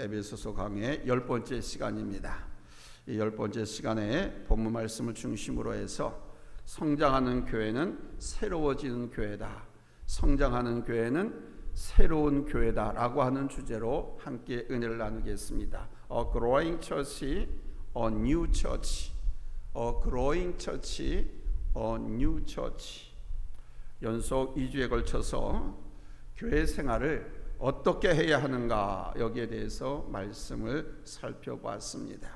에베소서 강의 열 번째 시간입니다. 이 열 번째 시간에 본문 말씀을 중심으로 해서 성장하는 교회는 새로워지는 교회다. 성장하는 교회는 새로운 교회다라고 하는 주제로 함께 은혜를 나누겠습니다. A growing church, a new church. A growing church, a new church. 연속 2주에 걸쳐서 교회 생활을 어떻게 해야 하는가 여기에 대해서 말씀을 살펴보았습니다.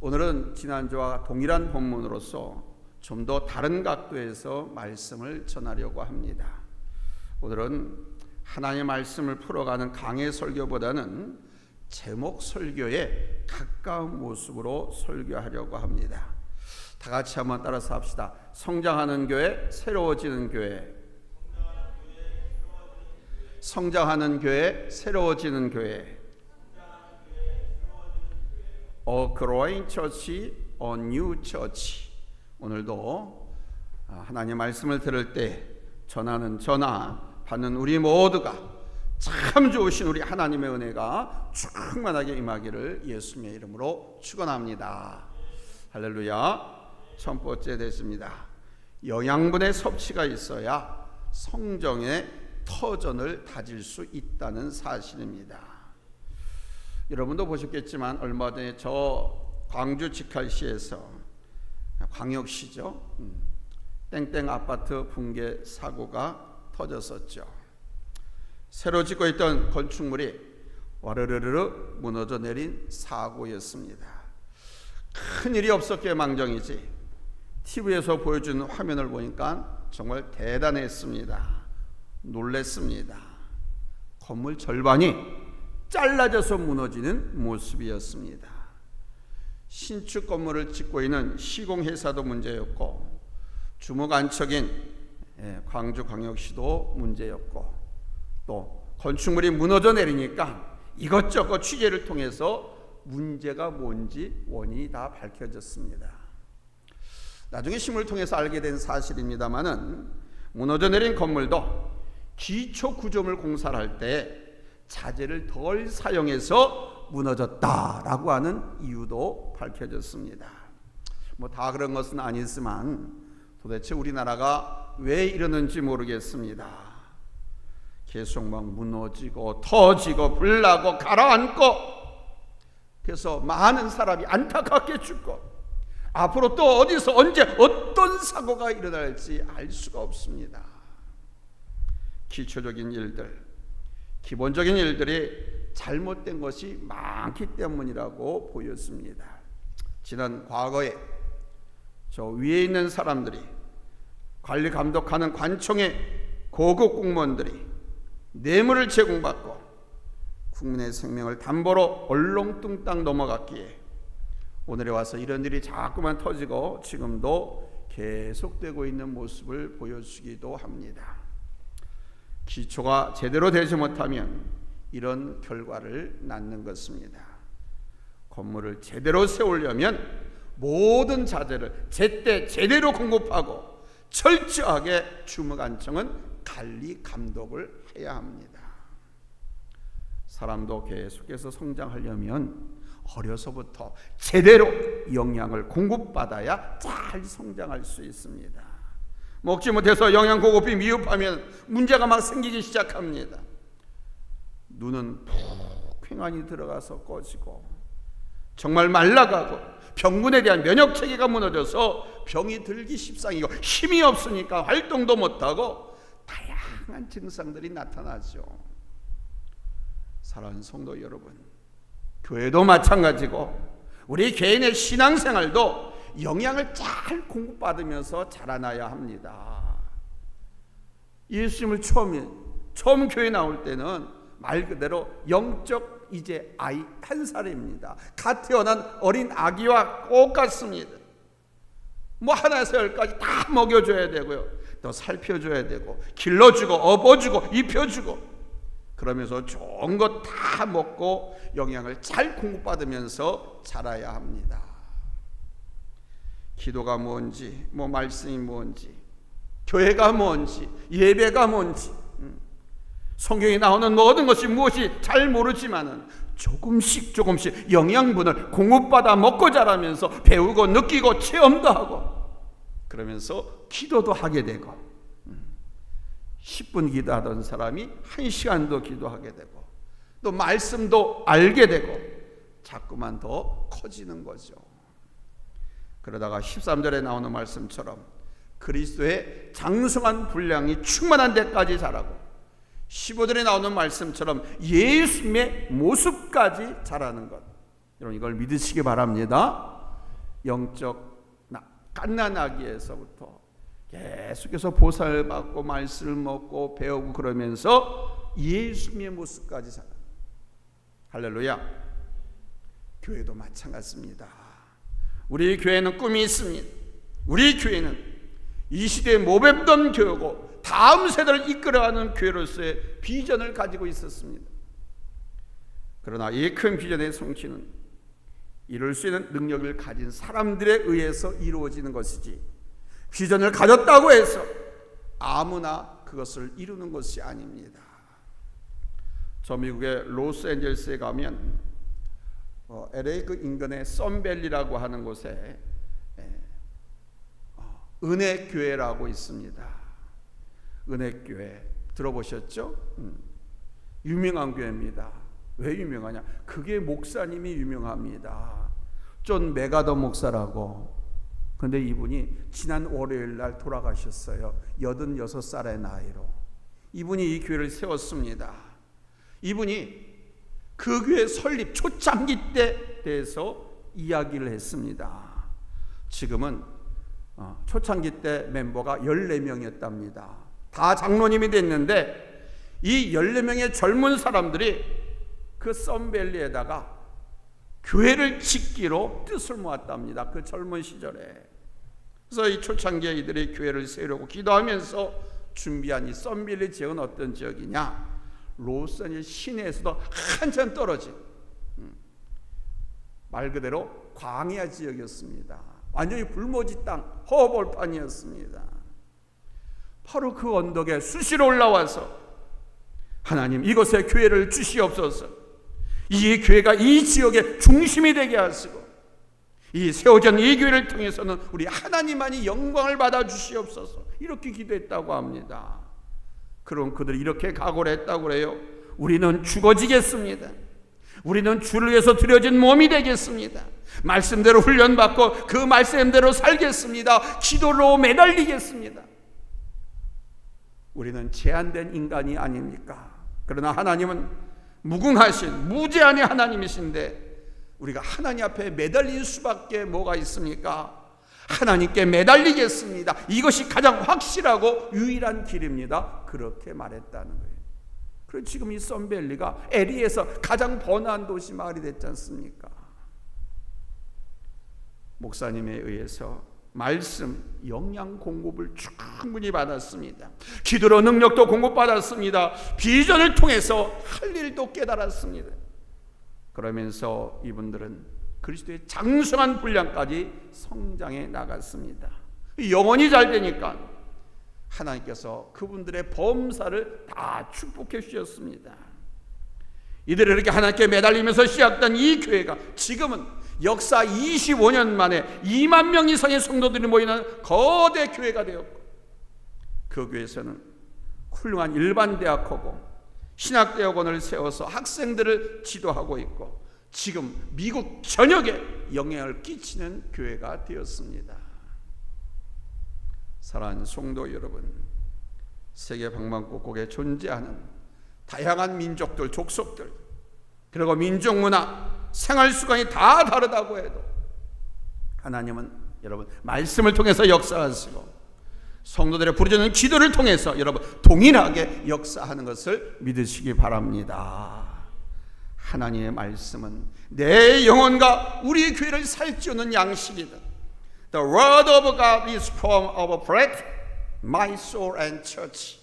오늘은 지난주와 동일한 본문으로서 좀 더 다른 각도에서 말씀을 전하려고 합니다. 오늘은 하나님의 말씀을 풀어가는 강의 설교보다는 제목 설교에 가까운 모습으로 설교하려고 합니다. 다 같이 한번 따라서 합시다. 성장하는 교회, 새로워지는 교회. 성장하는 교회, 새로워지는 교회. A growing church, a new church. 오늘도 하나님 말씀을 들을 때 전하는 전하, 받는 우리 모두가 참 좋으신 우리 하나님의 은혜가 충만하게 임하기를 예수님의 이름으로 축원합니다. 할렐루야. 첫 번째 됐습니다. 영양분의 섭취가 있어야 성정의 터전을 다질 수 있다는 사실입니다. 여러분도 보셨겠지만 얼마 전에 저 광주 직할시에서 광역시죠. 음, 땡땡 아파트 붕괴 사고가 터졌었죠. 새로 짓고 있던 건축물이 와르르르 무너져 내린 사고였습니다. 큰 일이 없었기에 망정이지. TV에서 보여주는 화면을 보니까 정말 대단했습니다. 놀랬습니다. 건물 절반이 잘라져서 무너지는 모습이었습니다. 신축 건물을 짓고 있는 시공회사도 문제였고 주무관척인 예, 광주광역시도 문제였고 또 건축물이 무너져 내리니까 이것저것 취재를 통해서 문제가 뭔지 원인이 다 밝혀졌습니다. 나중에 신문을 통해서 알게 된 사실입니다만은 무너져 내린 건물도 기초 구조물 공사를 할 때 자재를 덜 사용해서 무너졌다라고 하는 이유도 밝혀졌습니다. 뭐 다 그런 것은 아니지만 도대체 우리나라가 왜 이러는지 모르겠습니다. 계속 막 무너지고 터지고 불나고 가라앉고 그래서 많은 사람이 안타깝게 죽고 앞으로 또 어디서 언제 어떤 사고가 일어날지 알 수가 없습니다. 기초적인 일들, 기본적인 일들이 잘못된 것이 많기 때문이라고 보였습니다. 지난 과거에 저 위에 있는 사람들이 관리 감독하는 관청의 고급 공무원들이 뇌물을 제공받고 국민의 생명을 담보로 얼렁뚱땅 넘어갔기에 오늘에 와서 이런 일이 자꾸만 터지고 지금도 계속되고 있는 모습을 보여주기도 합니다. 기초가 제대로 되지 못하면 이런 결과를 낳는 것입니다. 건물을 제대로 세우려면 모든 자재를 제때 제대로 공급하고 철저하게 주무관청은 관리 감독을 해야 합니다. 사람도 계속해서 성장하려면 어려서부터 제대로 영양을 공급받아야 잘 성장할 수 있습니다. 먹지 못해서 영양 공급이 미흡하면 문제가 막 생기기 시작합니다. 눈은 푹 횡안이 들어가서 꺼지고 정말 말라가고 병군에 대한 면역 체계가 무너져서 병이 들기 십상이고 힘이 없으니까 활동도 못하고 다양한 증상들이 나타나죠. 사랑하는 성도 여러분, 교회도 마찬가지고 우리 개인의 신앙생활도 영양을 잘 공급받으면서 자라나야 합니다. 예수님을 처음 처음 교회 나올 때는 말 그대로 영적 이제 아이 한 살입니다. 갓 태어난 어린 아기와 똑같습니다. 뭐 하나에서 열까지 다 먹여줘야 되고요. 또 살펴줘야 되고 길러주고 업어주고 입혀주고 그러면서 좋은 것 다 먹고 영양을 잘 공급받으면서 자라야 합니다. 기도가 뭔지, 뭐 말씀이 뭔지, 교회가 뭔지, 예배가 뭔지, 음. 성경에 나오는 모든 것이 무엇이 잘 모르지만은 조금씩 조금씩 영양분을 공급받아 먹고 자라면서 배우고 느끼고 체험도 하고 그러면서 기도도 하게 되고 10분 기도하던 사람이 1시간도 기도하게 되고 또 말씀도 알게 되고 자꾸만 더 커지는 거죠. 그러다가 13절에 나오는 말씀처럼 그리스도의 장성한 분량이 충만한 데까지 자라고 15절에 나오는 말씀처럼 예수님의 모습까지 자라는 것. 여러분 이걸 믿으시기 바랍니다. 영적 갓난아기에서부터 계속해서 보살받고 말씀을 먹고 배우고 그러면서 예수님의 모습까지 자라. 할렐루야. 교회도 마찬가지입니다. 우리 교회는 꿈이 있습니다. 우리 교회는 이 시대에 모범던 교회고 다음 세대를 이끌어가는 교회로서의 비전을 가지고 있었습니다. 그러나 이 큰 비전의 성취는 이룰 수 있는 능력을 가진 사람들에 의해서 이루어지는 것이지 비전을 가졌다고 해서 아무나 그것을 이루는 것이 아닙니다. 저 미국의 로스앤젤스에 가면 어, LA 그 인근의 썬밸리라고 하는 곳에 예, 어, 은혜 교회라고 있습니다. 은혜 교회 들어보셨죠? 음, 유명한 교회입니다. 왜 유명하냐? 그게 목사님이 유명합니다. 존 메가더 목사라고. 근데 이분이 지난 월요일 날 돌아가셨어요. 86살의 나이로. 이분이 이 교회를 세웠습니다. 이분이 그 교회 설립 초창기 때 대해서 이야기를 했습니다. 지금은 어, 초창기 때 멤버가 14명이었답니다. 다 장로님이 됐는데 이 14명의 젊은 사람들이 그 썬밸리에다가 교회를 짓기로 뜻을 모았답니다. 그 젊은 시절에. 그래서 이 초창기에 이들이 교회를 세우려고 기도하면서 준비한 이 썬밸리 지역은 어떤 지역이냐? 로스앤젤 시내에서도 한참 떨어진 음, 말 그대로 광야 지역이었습니다. 완전히 불모지 땅, 허벌판이었습니다. 바로 그 언덕에 수시로 올라와서 하나님 이곳에 교회를 주시옵소서. 이 교회가 이 지역의 중심이 되게 하시고 이 세워진 이 교회를 통해서는 우리 하나님만이 영광을 받아 주시옵소서. 이렇게 기도했다고 합니다. 그럼 그들이 이렇게 각오를 했다고 그래요. 우리는 죽어지겠습니다. 우리는 주를 위해서 드려진 몸이 되겠습니다. 말씀대로 훈련받고 그 말씀대로 살겠습니다. 기도로 매달리겠습니다. 우리는 제한된 인간이 아닙니까? 그러나 하나님은 무궁하신 무제한의 하나님이신데 우리가 하나님 앞에 매달릴 수밖에 뭐가 있습니까? 하나님께 매달리겠습니다. 이것이 가장 확실하고 유일한 길입니다. 그렇게 말했다는 거예요. 그리고 지금 이 썬벨리가 에리에서 가장 번화한 도시 마을이 됐지 않습니까? 목사님에 의해서 말씀, 영양 공급을 충분히 받았습니다. 기도로 능력도 공급받았습니다. 비전을 통해서 할 일도 깨달았습니다. 그러면서 이분들은 그리스도의 장성한 분량까지 성장해 나갔습니다. 영혼이 잘 되니까 하나님께서 그분들의 범사를 다 축복해 주셨습니다. 이들이 이렇게 하나님께 매달리면서 시작된 이 교회가 지금은 역사 25년 만에 2만 명 이상의 성도들이 모이는 거대 교회가 되었고 그 교회에서는 훌륭한 일반 대학하고 신학대학원을 세워서 학생들을 지도하고 있고 지금 미국 전역에 영향을 끼치는 교회가 되었습니다. 사랑하는 성도 여러분, 세계 방방곡곡에 존재하는 다양한 민족들, 족속들, 그리고 민족 문화, 생활 습관이 다 다르다고 해도 하나님은 여러분 말씀을 통해서 역사하시고 성도들의 부르짖는 기도를 통해서 여러분 동일하게 역사하는 것을 믿으시기 바랍니다. 하나님의 말씀은 내 영혼과 우리 교회를 살찌우는 양식이다. The word of God is from our breath, my soul and church.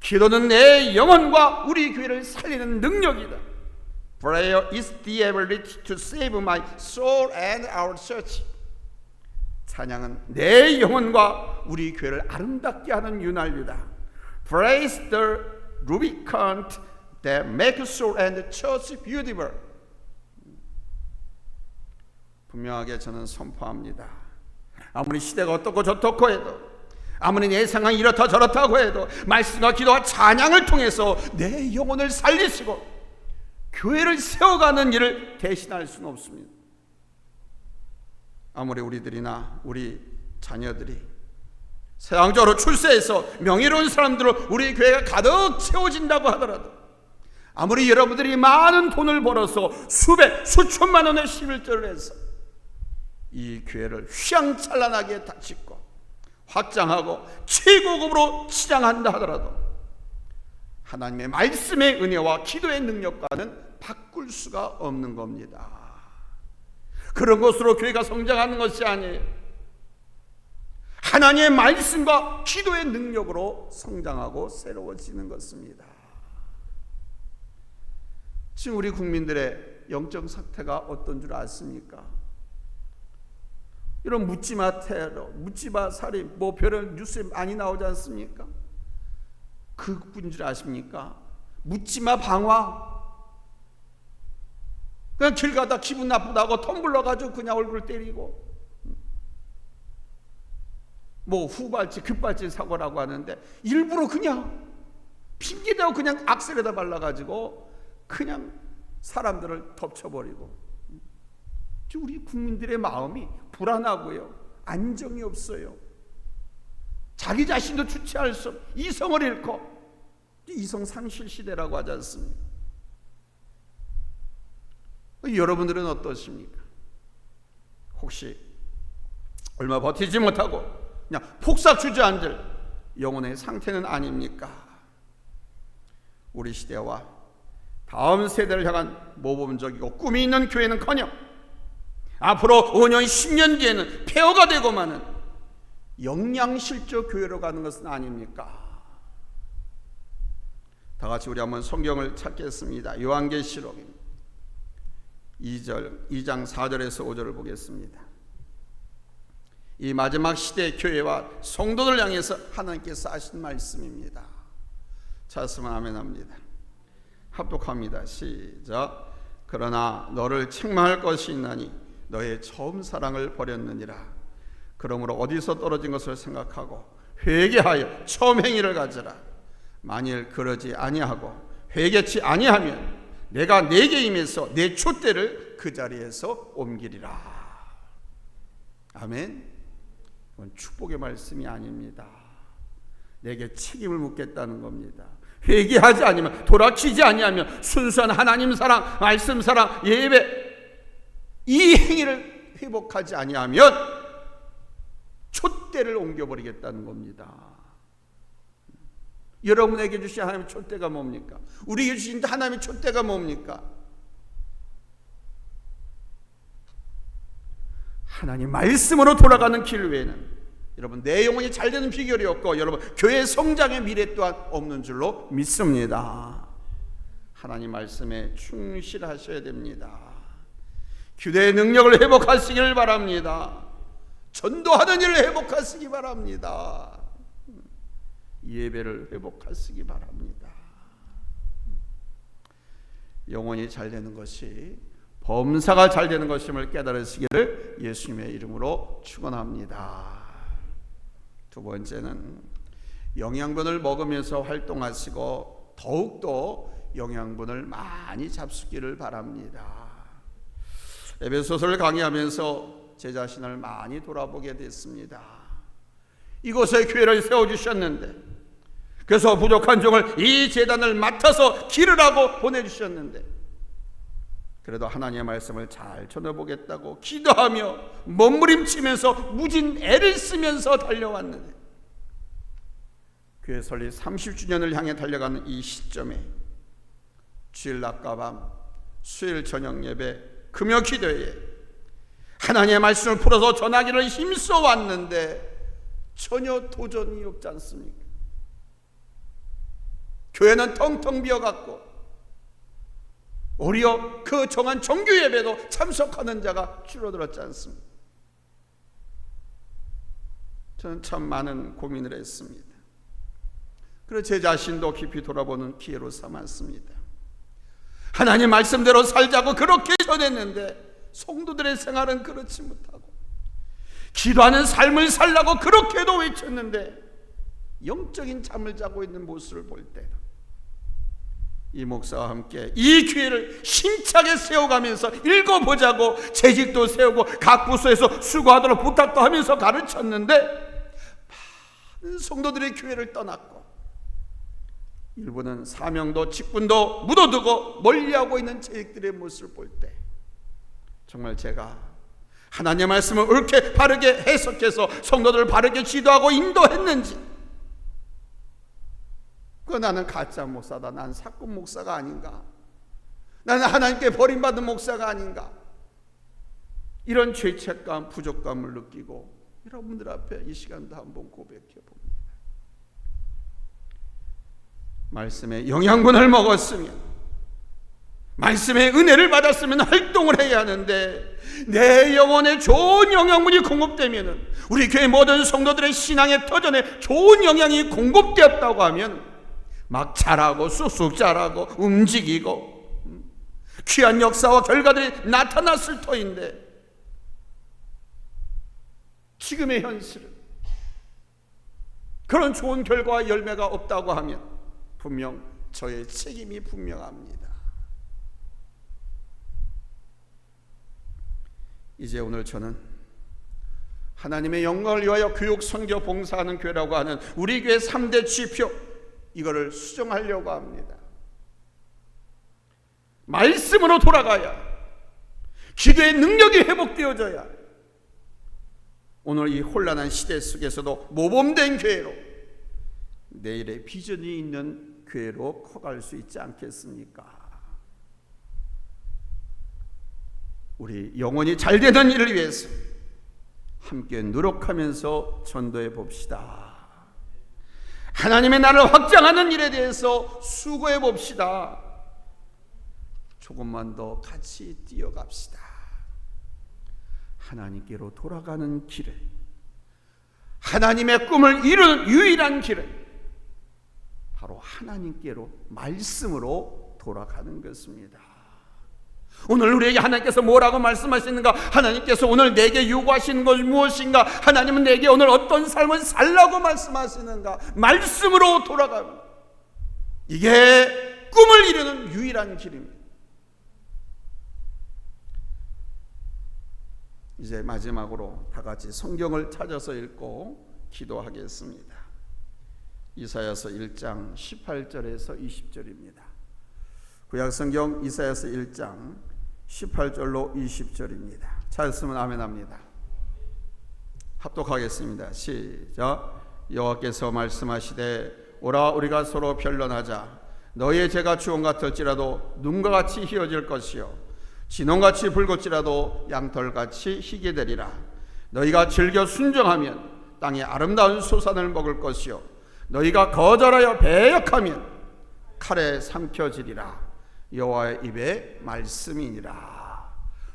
기도는 내 영혼과 우리 교회를 살리는 능력이다. Prayer is the ability to save my soul and our church. 찬양은 내 영혼과 우리 교회를 아름답게 하는 윤활유다. Praise the Rubicon that make soul and church beautiful. 분명하게 저는 선포합니다. 아무리 시대가 어떻고 저떻고 해도 아무리 내 상황이 이렇다 저렇다고 해도 말씀과 기도와 찬양을 통해서 내 영혼을 살리시고 교회를 세워가는 일을 대신할 수는 없습니다. 아무리 우리들이나 우리 자녀들이 세상적으로 출세해서 명예로운 사람들로 우리 교회가 가득 채워진다고 하더라도 아무리 여러분들이 많은 돈을 벌어서 수백 수천만 원의 11절을 해서 이 교회를 휘황찬란하게 다 짓고 확장하고 최고급으로 치장한다 하더라도 하나님의 말씀의 은혜와 기도의 능력과는 바꿀 수가 없는 겁니다. 그런 것으로 교회가 성장하는 것이 아니에요. 하나님의 말씀과 기도의 능력으로 성장하고 새로워지는 것입니다. 지금 우리 국민들의 영적 상태가 어떤 줄 아십니까? 이런 묻지마 테러, 묻지마 살인, 뭐 별의 뉴스에 많이 나오지 않습니까? 그뿐인 줄 아십니까? 묻지마 방화. 그냥 길 가다 기분 나쁘다고 텀블러 가지고 그냥 얼굴 때리고. 뭐 후발질, 급발진 사고라고 하는데 일부러 그냥 핑계대고 그냥 악셀에다 발라가지고 그냥 사람들을 덮쳐버리고. 우리 국민들의 마음이 불안하고요. 안정이 없어요. 자기 자신도 주체할 수 없, 이성을 잃고 이성 상실 시대라고 하지 않습니까? 여러분들은 어떠십니까? 혹시 얼마 버티지 못하고 그냥 폭삭 주저앉을 영혼의 상태는 아닙니까? 우리 시대와 다음 세대를 향한 모범적이고 꿈이 있는 교회는커녕 앞으로 5년, 10년 뒤에는 폐허가 되고 마는 영양실조 교회로 가는 것은 아닙니까? 다 같이 우리 한번 성경을 찾겠습니다. 요한계시록 2절, 2장 4절에서 5절을 보겠습니다. 이 마지막 시대 교회와 성도들 향해서 하나님께서 하신 말씀입니다. 찾으면 아멘합니다. 합독합니다. 시작. 그러나 너를 책망할 것이 있나니 너의 처음 사랑을 버렸느니라. 그러므로 어디서 떨어진 것을 생각하고 회개하여 처음 행위를 가져라. 만일 그러지 아니하고 회개치 아니하면 내가 내게 임해서 내 촛대를 그 자리에서 옮기리라. 아멘. 이건 축복의 말씀이 아닙니다. 내게 책임을 묻겠다는 겁니다. 회개하지 아니면 돌아치지 아니하면 순수한 하나님 사랑, 말씀 사랑, 예배 이 행위를 회복하지 아니하면 촛대를 옮겨버리겠다는 겁니다. 여러분에게 주신 하나님의 촛대가 뭡니까? 우리에게 주신 하나님의 촛대가 뭡니까? 하나님 말씀으로 돌아가는 길 외에는 여러분 내 영혼이 잘 되는 비결이 없고 여러분 교회 성장의 미래 또한 없는 줄로 믿습니다. 하나님 말씀에 충실하셔야 됩니다. 규대의 능력을 회복하시기를 바랍니다. 전도하는 일을 회복하시기 바랍니다. 예배를 회복하시기 바랍니다. 영혼이 잘 되는 것이 범사가 잘 되는 것임을 깨달으시기를 예수님의 이름으로 축원합니다. 두 번째는 영양분을 먹으면서 활동하시고 더욱더 영양분을 많이 잡수기를 바랍니다. 에베소서를 강의하면서 제 자신을 많이 돌아보게 됐습니다. 이곳에 교회를 세워주셨는데, 그래서 부족한 종을 이 재단을 맡아서 기르라고 보내주셨는데, 그래도 하나님의 말씀을 잘 전해보겠다고 기도하며 몸부림치면서 무진 애를 쓰면서 달려왔는데, 교회 설립 30주년을 향해 달려가는 이 시점에 주일 낮과 밤, 수요일 저녁 예배, 금요 기도에 하나님의 말씀을 풀어서 전하기를 힘써 왔는데 전혀 도전이 없지 않습니까? 교회는 텅텅 비어갔고 오히려 그 정한 정규 예배도 참석하는 자가 줄어들었지 않습니까? 저는 참 많은 고민을 했습니다. 그래서 제 자신도 깊이 돌아보는 기회로 삼았습니다. 하나님 말씀대로 살자고 그렇게 전했는데 성도들의 생활은 그렇지 못하고 기도하는 삶을 살라고 그렇게도 외쳤는데 영적인 잠을 자고 있는 모습을 볼 때 이 목사와 함께 이 기회를 힘차게 세워가면서 읽어보자고 재직도 세우고 각 부서에서 수고하도록 부탁도 하면서 가르쳤는데 많은 성도들의 교회를 떠났고 일부는 사명도 직분도 묻어두고 멀리하고 있는 재직들의 모습을 볼 때 정말 제가 하나님의 말씀을 옳게 바르게 해석해서 성도들을 바르게 지도하고 인도했는지 그 나는 가짜 목사다. 난 사건 목사가 아닌가? 나는 하나님께 버림받은 목사가 아닌가? 이런 죄책감, 부족감을 느끼고 여러분들 앞에 이 시간도 한번 고백해 봅니다. 말씀의 영양분을 먹었으면 말씀의 은혜를 받았으면 활동을 해야 하는데 내 영혼에 좋은 영양분이 공급되면 우리 교회 모든 성도들의 신앙의 터전에 좋은 영향이 공급되었다고 하면 막 자라고 쑥쑥 자라고 움직이고 음, 귀한 역사와 결과들이 나타났을 터인데 지금의 현실은 그런 좋은 결과와 열매가 없다고 하면 분명 저의 책임이 분명합니다. 이제 오늘 저는 하나님의 영광을 위하여 교육, 선교, 봉사하는 교회라고 하는 우리 교회 3대 지표 이거를 수정하려고 합니다. 말씀으로 돌아가야 기도의 능력이 회복되어져야 오늘 이 혼란한 시대 속에서도 모범된 교회로 내일의 비전이 있는 교회로 커갈 수 있지 않겠습니까? 우리 영혼이 잘 되는 일을 위해서 함께 노력하면서 전도해 봅시다. 하나님의 나를 확장하는 일에 대해서 수고해 봅시다. 조금만 더 같이 뛰어갑시다. 하나님께로 돌아가는 길을 하나님의 꿈을 이루는 유일한 길은 바로 하나님께로 말씀으로 돌아가는 것입니다. 오늘 우리에게 하나님께서 뭐라고 말씀하시는가? 하나님께서 오늘 내게 요구하시는 것이 무엇인가? 하나님은 내게 오늘 어떤 삶을 살라고 말씀하시는가? 말씀으로 돌아가는 이게 꿈을 이루는 유일한 길입니다. 이제 마지막으로 다 같이 성경을 찾아서 읽고 기도하겠습니다. 이사야서 1장 18절에서 20절입니다. 구약 성경 이사야서 1장 18절로 20절입니다. 찾았으면 아멘합니다. 합독하겠습니다. 시작. 여호와께서 말씀하시되 오라 우리가 서로 변론하자. 너의 죄가 주홍 같을지라도 눈과 같이 희어질 것이요 진홍같이 붉을지라도 양털같이 희게 되리라. 너희가 즐겨 순종하면 땅의 아름다운 소산을 먹을 것이요 너희가 거절하여 배역하면 칼에 삼켜지리라. 여호와의 입의 말씀이니라.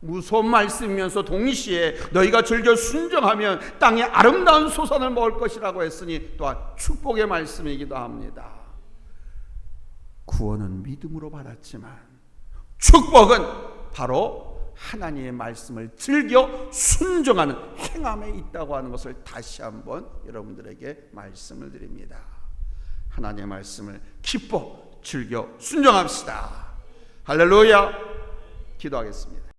무서운 말씀이면서 동시에 너희가 즐겨 순종하면 땅의 아름다운 소산을 먹을 것이라고 했으니 또한 축복의 말씀이기도 합니다. 구원은 믿음으로 받았지만 축복은 바로 하나님의 말씀을 즐겨 순종하는 행함에 있다고 하는 것을 다시 한번 여러분들에게 말씀을 드립니다. 하나님의 말씀을 기뻐 즐겨 순종합시다. 할렐루야. 기도하겠습니다.